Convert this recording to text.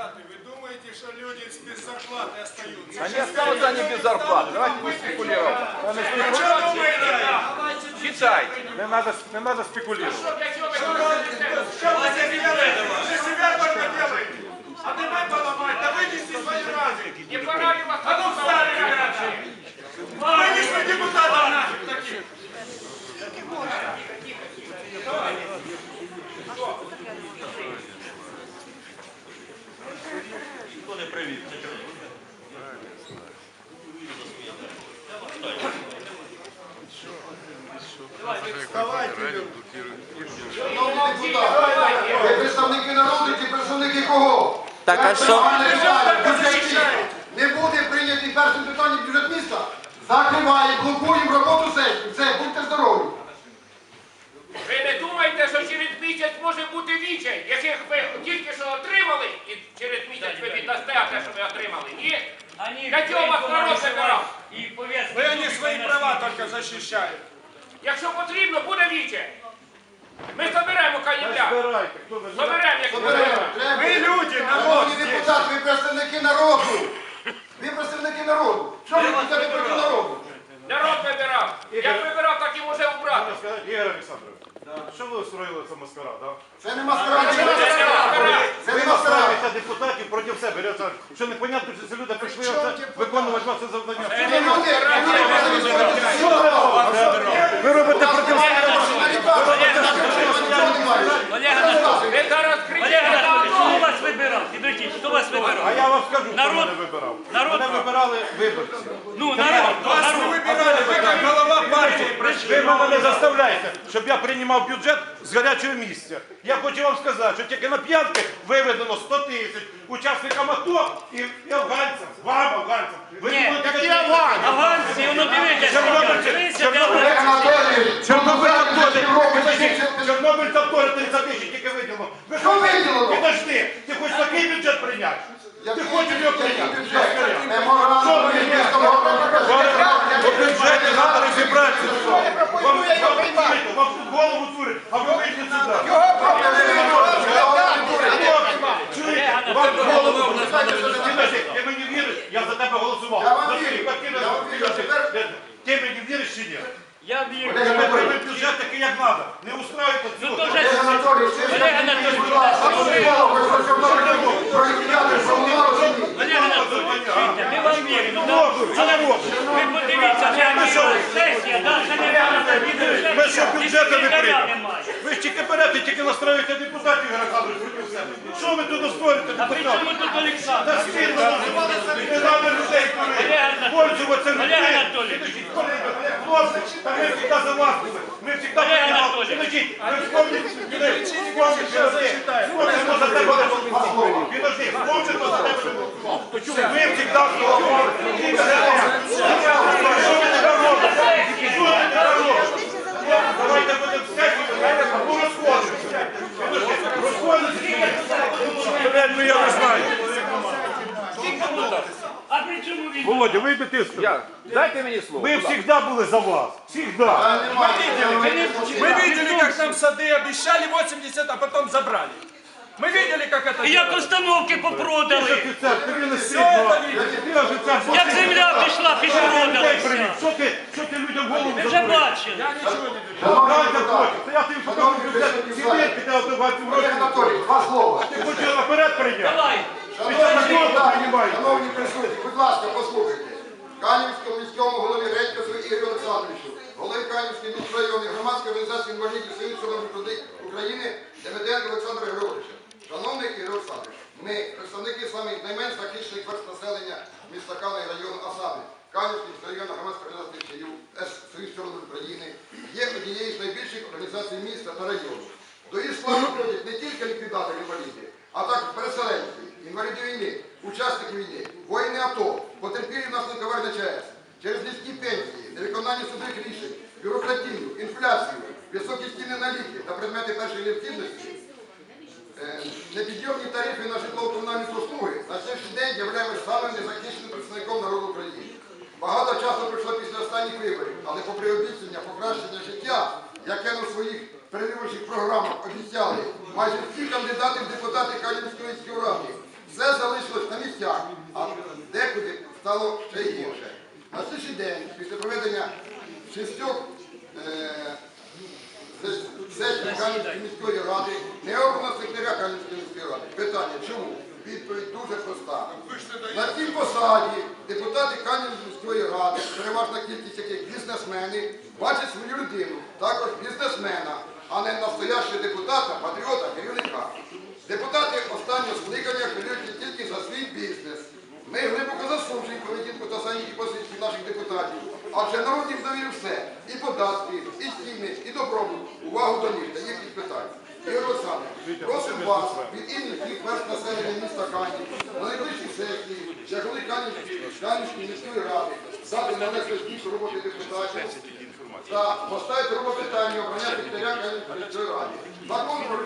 депутаты, вы думаете, что люди без зарплаты остаются? Они остаются они без зарплаты. Давайте не спекулировать. А что думаете? Считайте. Не треба не надо спекулювати. Что вы себе делаете? Вы для себя только делаете. А ты мы поломать, да вынеси свои разы. Не пора ли вас А ну встали, ребята. Вынесли Так, а що? Не буде прийнятий першим питанням бюджет міста. Закриваємо, блокуємо роботу сесії. Все, будьте здорові. Ви не думаєте, що через місяць може бути вічай, яких ви тільки що отримали, і через місяць ви віддасте те, що ви отримали? Ні? Для цього вас народ вибирав. Вы они свои права только защищают. Якщо потрібно, буде вічай. Ми заберемо кандидата. Збирайте, хто ви Заберемо, як Заберемо. Треба. Ви люди, народ Шановні депутати, ви представники народу. Ви представники народу. Що ви будете проти народу? Народ вибирав. Як вибирав, так і може убрати. Ігор Олександрович, що ви устроїли це маскарад, да? Це не маскарад. Це не маскарад. Це Ви маскарад. депутатів проти себе, Ігор Олександрович. Що непонятно, що ці люди прийшли оце виконувати ваше завдання. Це не люди. Люди Ви робите проти себе. Ви зараз Олег кричите. Анатольевич, хто вас вибирав? Підождіть, хто вас А вибирав? я вам скажу, хто Народ- мене вибирав. народ- Мене вибирали виборці. Ну, народ, Вас не народ. выбирали, вы как голова партии пришли. Ви мене не заставляєте, щоб я приймав бюджет з гарячого місця. Я хочу вам сказати, що тільки на п'ятки виведено 100 тисяч учасникам АТО і, і афганцям, вам афганцям. Ви Ні, які афганці? Афганці, воно дивіться, Олег Анатолійович, Чорнобиль Чорнобиль Чорнобиль Чорнобиль Тавтори 30 тисяч тільки виділено. Ви Що виділено? Підожди, ти хочеш такий бюджет прийняти? Ти хочеш його прийняти? Меморандум із містом У бюджеті треба розібратися. Вам, тут голову цурить, а ви вийдете сюди. Чуєте? Вам голову. Підожди, Ти мені віриш? Я за тебе голосував. Я вам вірю. Батьки Я вірю. Тебе прийми бюджет такий, як треба. Не устроїте Ну цього. то вже Олег Анатолійович, ви Олег Анатолійович, будь ласка, ви що. Олег Анатолійович, ми вам віримо. да? Але ви подивіться, це сесія, да, це не Ми що бюджету не приймемо. приймемо? Ви ж тільки берете, тільки настроюєте депутатів Ігор Олександрович. Що ви тут створюєте А при депутатів? чому тут Олександр? Та спільно не треба людей коли пользуватися Олег. Анатолійович. Хлопці, та ми завжди за вас були. Ми завжди Олег приймали. Анатолійович. Підождіть, ви вспомніть, підождіть, вспомніть. Вспомніть, за тебе не голосував. Підожди, вспомніть, за тебе не голосував. Ви завжди голосували. І все. Що ви не робите? Що ви не робите? Давайте будемо всякі, або розходимося. Підожди, розходимося. Блядь, ну я не знаю А при чому він? Володя, вийди ти. Я. Дайте мені слово. Мы всегда были за вас. Всегда. Мы видели, как нам сады обещали 80, а потом забрали. Мы видели, как это Як делали. установки Ти ж попродали. офіцер, тобі не Все стидно. это видели. Ти офіцер. Як земля пішла, Що ти людей пішпродалася. привів? Що ти, що ти людям голову Ви вже забрав? бачили. Я ничего не видел. Правда хочеш? Та я тобі покажу бюджет. Сім'ї піде отдавати в Олег році. Анатолійович, два слова. Ти хочеш наперед прийняти? Давай. Шановні шановні присутні, будь ласка, послухайте. Канівському міському голові Редькосу Ігорю Олександровичу, голові Канівської міськрайонної громадської організації інвалідів Союз Чорнобиль України Демиденко Олександра Григоровича. Шановний Ігор Олександрович, ми, представники самих найменш захищених верст населення міста Каної району, а саме Канівський районна громадська організація Союз Чорнобиль України, є однією з найбільших організацій міста та району. До її складу входять не тільки ліквідатори інвалідів, а також переселенці, інваліди війни, учасники війни, воїни АТО, потерпілі внаслідок аварії на ЧАЕС, через низькі пенсії, невиконання судових рішень, бюрократію, інфляцію, високі ціни на ліки та предмети першої необхідності, е, непідйомні тарифи на житлово-комунальні послуги на сьогоднішній день являємося самим незахищеним представником народу України. Багато часу пройшло після останніх виборів, але попри обіцяння покращення життя, яке на своїх передвиборчих програмах обіцяли майже всі кандидати в депутати Калінської міської ради, все залишилось на місцях, а декуди стало ще гірше. На слідчий день, після проведення шістьох е, сесії Кам'янської міської ради, не обрано секретаря Кам'янської міської ради. Питання, чому? Відповідь дуже проста. На цій посаді депутати Кам'янської міської ради, переважна кількість яких бізнесмени, бачать свою людину, також бізнесмена, а не настоящого депутата, патріота, керівника. Депутати останнього скликання хвилюються тільки за свій бізнес. Ми глибоко засуджуємо поведінку та санітні позиції наших депутатів, адже народ їм довірив все. І податки, і ціни, і добробут. Увагу до них та їхніх питань. Ігор Олександрович, просимо вас від імені всіх верст населення міста Канів на найближчій сесії, як голови Канівської міської ради, дати належну оцінку роботи депутатів та поставити роботи питання обрання секретаря Канівської ради. Закон про